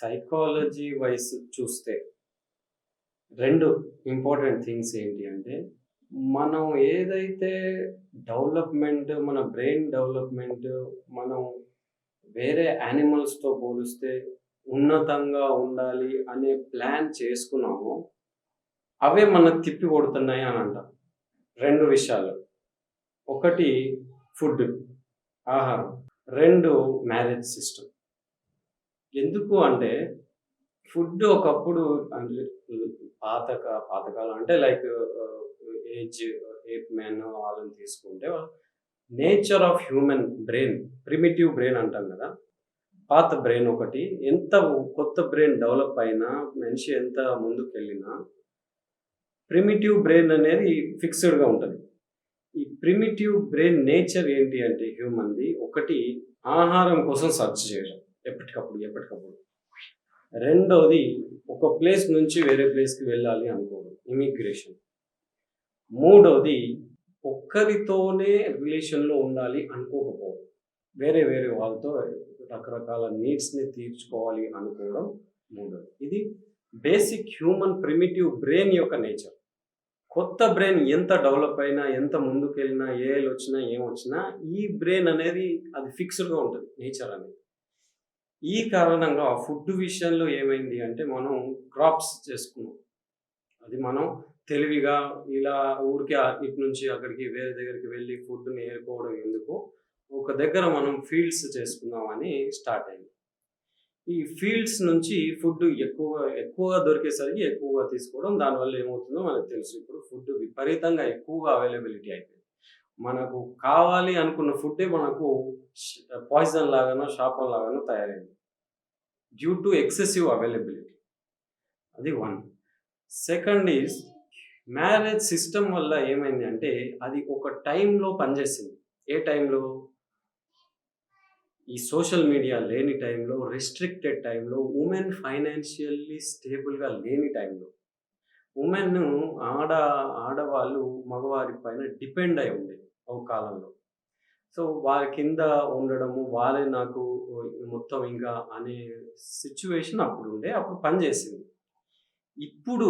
Psychology vice చూస్తే రెండు important things ఏంటి అంటే మనం ఏదైతే డెవలప్మెంట్ మన బ్రెయిన్ డెవలప్మెంట్ మనం వేరే యానిమల్స్తో పోలిస్తే ఉన్నతంగా ఉండాలి అనే ప్లాన్ చేసుకున్నామో అవే మన తిప్పి కొడుతున్నాయి అని అంట. రెండు విషయాలు. ఒకటి ఫుడ్ ఆహారం. రెండు మ్యారేజ్ సిస్టమ్ ఎందుకు అంటే ఫుడ్ ఒకప్పుడు అంటే పాతక పాతకాలం అంటే లైక్ ఏజ్ ఏప్ మ్యాన్ వాళ్ళని తీసుకుంటే nature of human brain primitive brain అంటాం కదా. పాత బ్రెయిన్ ఒకటి ఎంత కొత్త బ్రెయిన్ డెవలప్ అయినా మనిషి ఎంత ముందుకు వెళ్ళినా ప్రిమిటివ్ బ్రెయిన్ అనేది ఫిక్స్డ్గా ఉంటుంది. ఈ ప్రిమిటివ్ బ్రెయిన్ నేచర్ ఏంటి అంటే హ్యూమన్ది ఒకటి ఆహారం కోసం సర్చ్ చేయడం. ఎప్పటికప్పుడు ఎప్పటికప్పుడు. రెండవది ఒక ప్లేస్ నుంచి వేరే ప్లేస్కి వెళ్ళాలి అనుకోవడం ఇమిగ్రేషన్ మూడవది ఒక్కరితోనే రిలేషన్లో ఉండాలి అనుకోకపోవడం. వేరే వేరే వాళ్ళతో రకరకాల నీడ్స్ని తీర్చుకోవాలి అనుకోవడం మూడవది. ఇది బేసిక్ హ్యూమన్ ప్రిమిటివ్ బ్రెయిన్ యొక్క నేచర్ కొత్త బ్రెయిన్ ఎంత డెవలప్ అయినా ఎంత ముందుకెళ్ళినా ఏ వచ్చినా ఏం వచ్చినా ఈ బ్రెయిన్ అనేది అది ఫిక్స్డ్గా ఉంటుంది నేచర్ అనేది. ఈ కారణంగా ఫుడ్ విషయంలో ఏమైంది అంటే మనం క్రాప్స్ చేసుకున్నాం. అది మనం తెలివిగా ఇలా ఊరికే ఇటు నుంచి అక్కడికి వేరే దగ్గరికి వెళ్ళి ఫుడ్ని ఏరుకోవడం ఎందుకు? ఒక దగ్గర మనం ఫీల్డ్స్ చేసుకుందామని స్టార్ట్ అయింది. ఈ ఫీల్డ్స్ నుంచి ఫుడ్ ఎక్కువ ఎక్కువగా దొరికేసరికి ఎక్కువగా తీసుకోవడం దానివల్ల ఏమవుతుందో మనకు తెలుసు. ఇప్పుడు ఫుడ్ విపరీతంగా ఎక్కువగా అవైలబిలిటీ అయిపోయింది. మనకు కావాలి అనుకున్న ఫుడ్డే మనకు పాయిజన్ లాగానో షాపర్ లాగానో తయారైంది. డ్యూ టు ఎక్సెసివ్ అవైలబిలిటీ అది one second is marriage system వల్ల ఏమైంది అంటే అది ఒక టైంలో పనిచేసింది. ఏ టైంలో? ఈ సోషల్ మీడియా లేని టైంలో రిస్ట్రిక్టెడ్ టైంలో ఉమెన్ ఫైనాన్షియల్లీ స్టేబుల్గా లేని టైంలో. ఉమెన్ ఆడ ఆడవాళ్ళు మగవారి పైన డిపెండ్ అయి ఉండేది ఒక కాలంలో సో వారి కింద ఉండడము వాళ్ళే నాకు మొత్తం ఇంకా అనే సిచ్యువేషన్ అప్పుడు ఉండే అప్పుడు పనిచేసింది ఇప్పుడు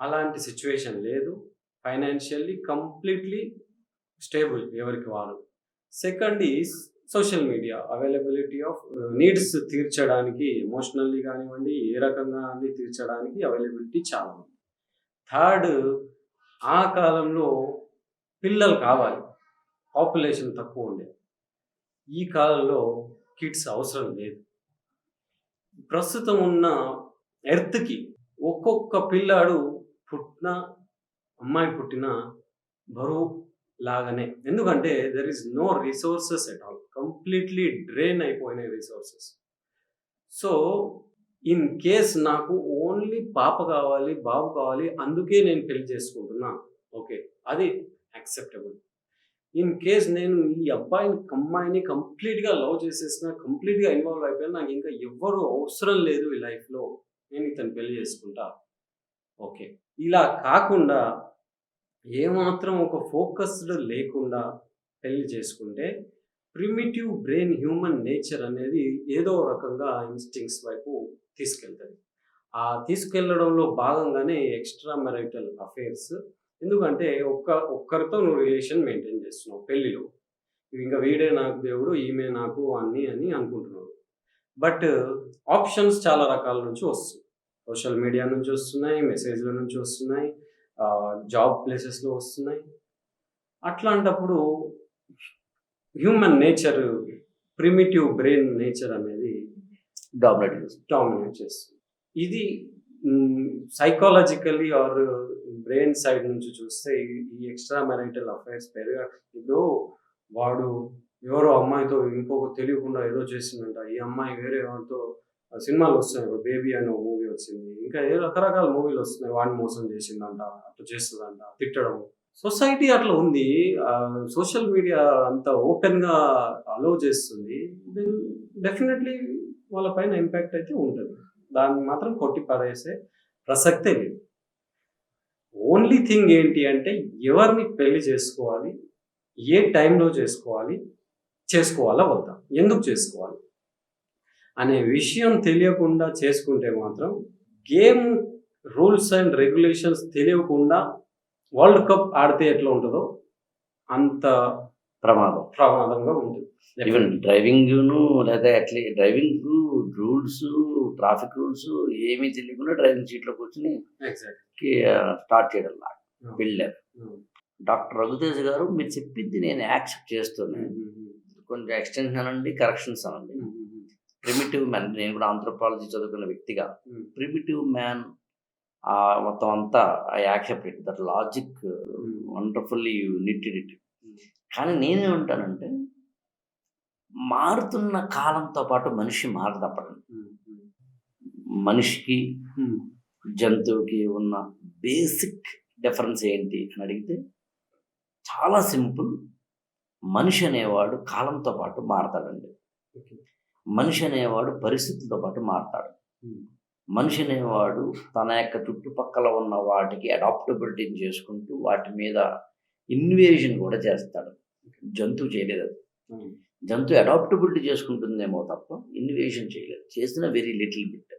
అలాంటి సిచ్యువేషన్ లేదు. ఫైనాన్షియల్లీ కంప్లీట్లీ స్టేబుల్ ఎవరికి వారు second is social media availability of needs తీర్చడానికి ఎమోషనల్లీ కానివ్వండి ఏ రకంగా అన్ని తీర్చడానికి అవైలబిలిటీ చాలా ఉంది. థర్డ్ ఆ కాలంలో పిల్లలు కావాలి. పాపులేషన్ తక్కువ ఉండేది ఈ కాలంలో కిడ్స్ అవసరం లేదు. ప్రస్తుతం ఉన్న ఎర్త్కి ఒక్కొక్క పిల్లాడు పుట్టిన అమ్మాయి పుట్టిన బరువు లాగానే. ఎందుకంటే there is no resources at all completely drain అయిపోయినాయి రిసోర్సెస్ సో ఇన్ కేస్ నాకు ఓన్లీ పాప కావాలి బాబు కావాలి అందుకే నేను పెళ్ళి చేసుకుంటున్నా. ఓకే అది యాక్సెప్టబుల్ ఇన్ కేస్ నేను ఈ అబ్బాయిని అమ్మాయిని కంప్లీట్గా లవ్ చేసేసిన కంప్లీట్గా ఇన్వాల్వ్ అయిపోయినా నాకు ఇంకా ఎవ్వరు అవసరం లేదు ఈ లైఫ్లో. నేను ఇతను పెళ్ళి చేసుకుంటా. ఓకే. ఇలా కాకుండా ఏమాత్రం ఒక ఫోకస్డ్ లేకుండా పెళ్ళి చేసుకుంటే ప్రిమిటివ్ బ్రెయిన్ హ్యూమన్ నేచర్ అనేది ఏదో రకంగా ఇన్స్టింగ్స్ వైపు తీసుకెళ్తుంది. ఆ తీసుకెళ్ళడంలో భాగంగానే ఎక్స్ట్రా మెరైటల్ అఫేర్స్ ఎందుకంటే ఒక్క ఒక్కరితో నువ్వు రిలేషన్ మెయింటైన్ చేస్తున్నావు పెళ్ళిలో ఇంకా వీడే నాకు దేవుడు ఈమె నాకు అన్ని అని అనుకుంటున్నావు బట్ ఆప్షన్స్ చాలా రకాల నుంచి వస్తుంది సోషల్ మీడియా నుంచి వస్తున్నాయి మెసేజ్ల నుంచి వస్తున్నాయి జాబ్ ప్లేసెస్లో వస్తున్నాయి. అట్లాంటప్పుడు human nature primitive brain nature అనేది డామినేట్ డామినేట్ చేస్తుంది. ఇది సైకాలజికల్లీ ఆర్ బ్రెయిన్ సైడ్ నుంచి చూస్తే ఈ- ఎక్స్ట్రా మ్యారిటల్ అఫైర్స్ పెరగ ఇప్పుడు వాడు ఎవరో అమ్మాయితో ఇంకొక తెలియకుండా ఏదో చేసిందంట. ఈ అమ్మాయి వేరే వాళ్ళతో సినిమాలు వస్తున్నాయి. బేబీ అనే మూవీ వచ్చింది. ఇంకా ఏ రకరకాల మూవీలు వస్తున్నాయి. వాడిని మోసం చేసిందంట అట్లా చేస్తుందంట తిట్టడం. సొసైటీ అట్లా ఉంది. సోషల్ మీడియా అంత ఓపెన్గా చేస్తుంది. దెన్ డెఫినెట్లీ వాళ్ళ పైన ఇంపాక్ట్ అయితే ఉంటుంది. దాన్ని మాత్రం కొట్టి పడేసే ప్రసక్తే లేదు. ఓన్లీ థింగ్ ఏంటి అంటే ఎవరిని పెళ్ళి చేసుకోవాలి ఏ టైంలో చేసుకోవాలి చేసుకోవాలా వద్దా? ఎందుకు చేసుకోవాలి? అనే విషయం తెలియకుండా చేసుకుంటే మాత్రం గేమ్ రూల్స్ అండ్ రెగ్యులేషన్స్ తెలియకుండా వరల్డ్ కప్ ఆడితే ఎట్లా ఉంటుందో అంత ప్రమాదం. ప్రమాదంగా ఉంటుంది. ఈవెన్ డ్రైవింగ్ను లేదా అట్లీ డ్రైవింగ్ రూల్స్ ట్రాఫిక్ రూల్స్ ఏమీ తెలియకుండా డ్రైవింగ్ సీట్లో కూర్చుని స్టార్ట్ చేయడం లాగా. వెళ్ళారు డాక్టర్ రఘుతేజ్ గారు మీరు చెప్పింది నేను యాక్సెప్ట్ చేస్తున్నాను కొంచెం ఎక్స్టెన్షన్ అనండి కరెక్షన్స్ అనండి. ప్రిమిటివ్ మ్యాన్ నేను కూడా ఆంథ్రోపాలజీ చదువుకున్న వ్యక్తిగా. ప్రిమిటివ్ మ్యాన్ ఆ మొత్తం అంతా I accept it. That logic wonderfully knitted it కానీ నేనేమంటానంటే మారుతున్న కాలంతో పాటు మనిషి మారదప్పడం మనిషికి జంతువుకి ఉన్న బేసిక్ డిఫరెన్స్ ఏంటి అని అడిగితే చాలా సింపుల్. మనిషి అనేవాడు కాలంతో పాటు మారతాడండి. మనిషి అనేవాడు పరిస్థితులతో పాటు మారతాడు. మనిషి అనేవాడు తన యొక్క చుట్టుపక్కల ఉన్న వాటికి అడాప్టబిలిటీని చేసుకుంటూ వాటి మీద ఇన్వేషన్ కూడా చేస్తాడు. జంతువు చేయలేదు. అది జంతువు అడాప్టబిలిటీ చేసుకుంటుందేమో తప్ప ఇన్వేషన్ చేయలేదు. చేసిన వెరీ లిటిల్ బిట్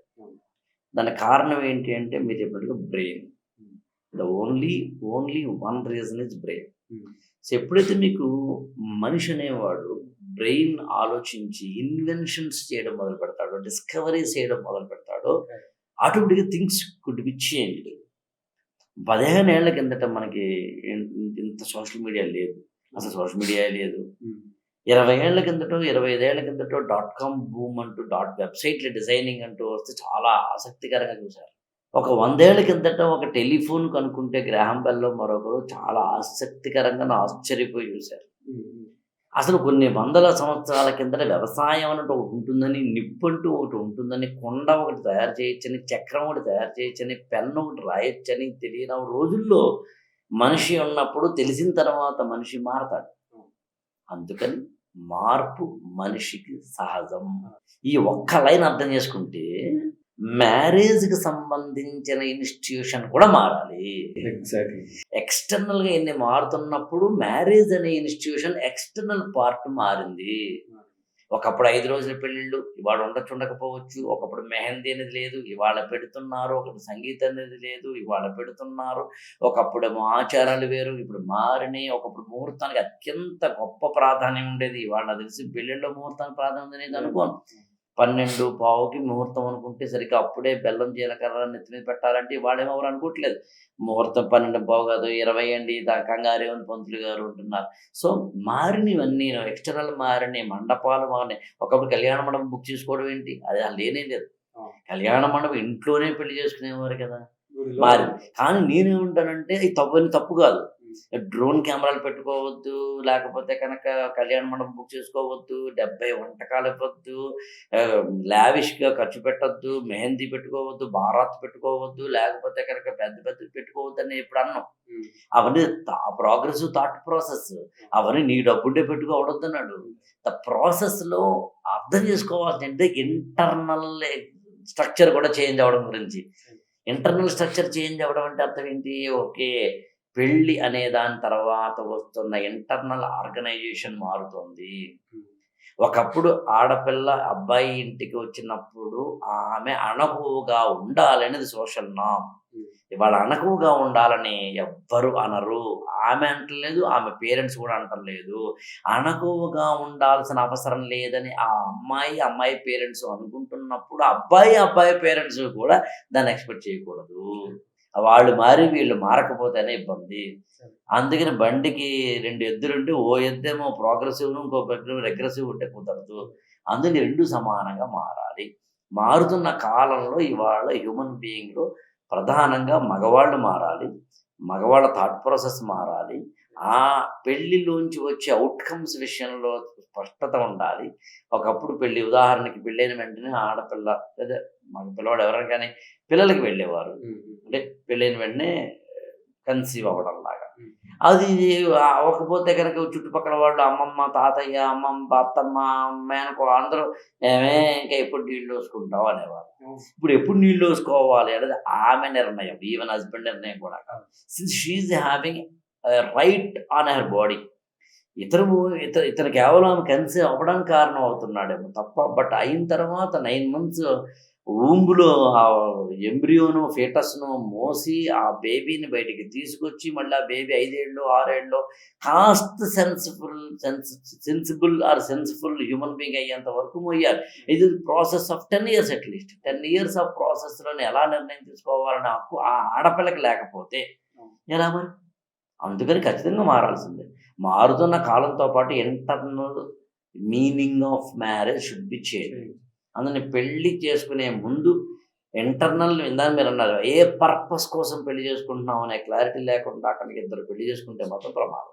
దాని కారణం ఏంటి అంటే మీరు చెప్పినట్టుగా brain the only only one reason is brain so ఎప్పుడైతే మీకు మనిషి అనేవాడు బ్రెయిన్ ఆలోచించి ఇన్వెన్షన్స్ చేయడం మొదలు పెడతాడో డిస్కవరీస్ చేయడం మొదలు పెడతాడో ఆటోమేటిక్గా థింగ్స్ కుడ్ బి చేంజ్ పదిహేను ఏళ్ళ కిందట మనకి ఇంత సోషల్ మీడియా లేదు. అసలు సోషల్ మీడియా లేదు. ఇరవై ఏళ్ళ కిందటో ఇరవై ఐదేళ్ళ కిందటో డాట్ కామ్ బూమ్ అంటూ డాట్ వెబ్సైట్ల డిజైనింగ్ అంటూ వస్తే చాలా ఆసక్తికరంగా చూశారు ఒక వందేళ్ళ కిందట ఒక టెలిఫోన్ కనుక్కుంటే గ్రాహం బెల్లో మరొకరు చాలా ఆసక్తికరంగా ఆశ్చర్యపోయి చూశారు. అసలు కొన్ని వందల సంవత్సరాల కిందట వ్యవసాయం అన్నట్టు ఒకటి ఉంటుందని నిప్పు అంటూ ఒకటి ఉంటుందని కొండ ఒకటి తయారు చేయొచ్చని చక్రం ఒకటి తయారు చేయొచ్చని పెన్ను ఒకటి రాయొచ్చని తెలియని రోజుల్లో మనిషి ఉన్నప్పుడు తెలిసిన తర్వాత మనిషి మారతాడు. అందుకని మార్పు మనిషికి సహజం. ఈ ఒక్క లైన్ అర్థం చేసుకుంటే మ్యారేజ్కి సంబంధించిన ఇన్స్టిట్యూషన్ కూడా మారాలి. ఎగ్జాక్ట్లీ. ఎక్స్టర్నల్గా ఎన్ని మారుతున్నప్పుడు మ్యారేజ్ అనే ఇన్స్టిట్యూషన్ ఎక్స్టర్నల్ పార్ట్ మారింది. ఒకప్పుడు ఐదు రోజుల పెళ్ళిళ్ళు ఇవాళ ఉండొచ్చు ఉండకపోవచ్చు. ఒకప్పుడు మెహందీ అనేది లేదు ఇవాళ పెడుతున్నారు. ఒకటి సంగీతం అనేది లేదు ఇవాళ పెడుతున్నారు. ఒకప్పుడు ఆచారాలు వేరు ఇప్పుడు మారినాయి ఒకప్పుడు ముహూర్తానికి అత్యంత గొప్ప ప్రాధాన్యం ఉండేది. ఇవాళ తెలిసి పెళ్ళిళ్ళలో ముహూర్తానికి ప్రాధాన్యత అనేది అనుకోను. పన్నెండు పావుకి ముహూర్తం అనుకుంటే సరిగ్గా అప్పుడే బెల్లం జీలకర్ర నెత్తి మీద పెట్టాలంటే ఎవరు అనుకోవట్లేదు. ముహూర్తం పన్నెండు పావు కాదు ఇరవై అండి దా కంగారే ఉంది పంతులు గారు ఉంటున్నారు. సో మారినవన్నీ ఎక్స్టర్నల్ మారినాయి మండపాలు మారినాయి ఒకప్పుడు కళ్యాణ మండపం బుక్ చేసుకోవడం ఏంటి? అది లేనే లేదు. కళ్యాణ మండపం ఇంట్లోనే పెళ్ళి చేసుకునేవారు కదా. మారింది కానీ నేనేమంటానంటే ఇది తప్పు తప్పు కాదు. డ్రోన్ కెమెరాలు పెట్టుకోవద్దు లేకపోతే కనుక కళ్యాణ మండపం బుక్ చేసుకోవద్దు డెబ్బై వంటకాలు ఇవ్వద్దు లావిష్గా ఖర్చు పెట్టొద్దు మెహందీ పెట్టుకోవద్దు బారాత్ పెట్టుకోవద్దు లేకపోతే కనుక పెద్ద పెద్ద పెట్టుకోవద్దు అని ఎప్పుడు అన్నాం. అవన్నీ ప్రోగ్రెసివ్ థాట్ ప్రాసెస్ అవన్నీ నీ డబ్బుండే పెట్టుకోవద్దు అన్నాడు. ద ప్రాసెస్లో అర్థం చేసుకోవాల్సి అంటే ఇంటర్నల్ స్ట్రక్చర్ కూడా చేంజ్ అవ్వడం గురించి. ఇంటర్నల్ స్ట్రక్చర్ చేంజ్ అవ్వడం అంటే అర్థం ఏంటి? ఓకే పెళ్ళి అనే దాని తర్వాత వస్తున్న ఇంటర్నల్ ఆర్గనైజేషన్ మారుతుంది. ఒకప్పుడు ఆడపిల్ల అబ్బాయి ఇంటికి వచ్చినప్పుడు ఆమె అణకువగా ఉండాలనేది సోషల్ నామ్. ఇవాళ అణకువగా ఉండాలని ఎవ్వరు అనరు. ఆమె అంటలేదు ఆమె పేరెంట్స్ కూడా అంటలేదు. అణకువగా ఉండాల్సిన అవసరం లేదని ఆ అమ్మాయి అమ్మాయి పేరెంట్స్ అనుకుంటున్నప్పుడు అబ్బాయి అబ్బాయి పేరెంట్స్ కూడా దాన్ని ఎక్స్పెక్ట్ చేయకూడదు. వాళ్ళు మారి వీళ్ళు మారకపోతేనే ఇబ్బంది. అందుకని బండికి రెండు ఎద్దులుంటే ఓ ఎద్దేమో ప్రోగ్రెసివ్ ఇంకో రెగ్రెసివ్ ఉంటే కుదరదు. అందుకని రెండు సమానంగా మారాలి. మారుతున్న కాలంలో ఇవాళ హ్యూమన్ బీయింగ్లో ప్రధానంగా మగవాళ్ళు మారాలి. మగవాళ్ళ థాట్ ప్రాసెస్ మారాలి. ఆ పెళ్ళిలోంచి వచ్చే అవుట్కమ్స్ విషయంలో స్పష్టత ఉండాలి. ఒకప్పుడు పెళ్ళి ఉదాహరణకి పెళ్ళైన వెంటనే ఆడపిల్ల లేదా మగ పిల్లవాడు ఎవరైనా కానీ పిల్లలకి వెళ్ళేవారు. అంటే పెళ్ళైన వెంటనే కన్సీవ్ అవ్వడం లాగా. అది అవ్వకపోతే కనుక చుట్టుపక్కల వాళ్ళు అమ్మమ్మ తాతయ్య అమ్మమ్మ అత్తమ్మ మేనకో అందరూ ఏమే ఇంకా ఎప్పుడు నీళ్ళు వేసుకుంటావు అనేవారు ఇప్పుడు ఎప్పుడు నీళ్ళు వేసుకోవాలి అనేది ఆమె నిర్ణయం ఈవెన్ హస్బెండ్ నిర్ణయం కూడా. కాదు since she's having right on her body ఇతరు ఇతను ఇతను కేవలం కన్సీవ్ అవ్వడానికి కారణం అవుతున్నాడేమో తప్ప బట్ అయిన తర్వాత నైన్ మంత్స్ ఊంబులో ఆ ఎంబ్రియోను ఫీటస్ను మోసి ఆ బేబీని బయటికి తీసుకొచ్చి మళ్ళీ ఆ బేబీ ఐదేళ్ళు ఆరేళ్ళు కాస్త sensible sense sensible or sensible human being అయ్యేంత వరకు మోయాలి. ఇది process of ten years at least ten years of ప్రాసెస్లోనే ఎలా నిర్ణయం తీసుకోవాలనే హక్కు ఆ ఆడపిల్లకి లేకపోతే ఎలా మరి? అందుకని ఖచ్చితంగా మారాల్సిందే. మారుతున్న కాలంతో పాటు internal meaning of marriage should be change. అందుని పెళ్ళి చేసుకునే ముందు ఇంటర్నల్ ఇందాక మీరు అన్నారు. ఏ పర్పస్ కోసం పెళ్ళి చేసుకుంటున్నాం అనే క్లారిటీ లేకుండా అక్కడికి ఇద్దరు పెళ్ళి చేసుకుంటే మాత్రం ప్రమాదం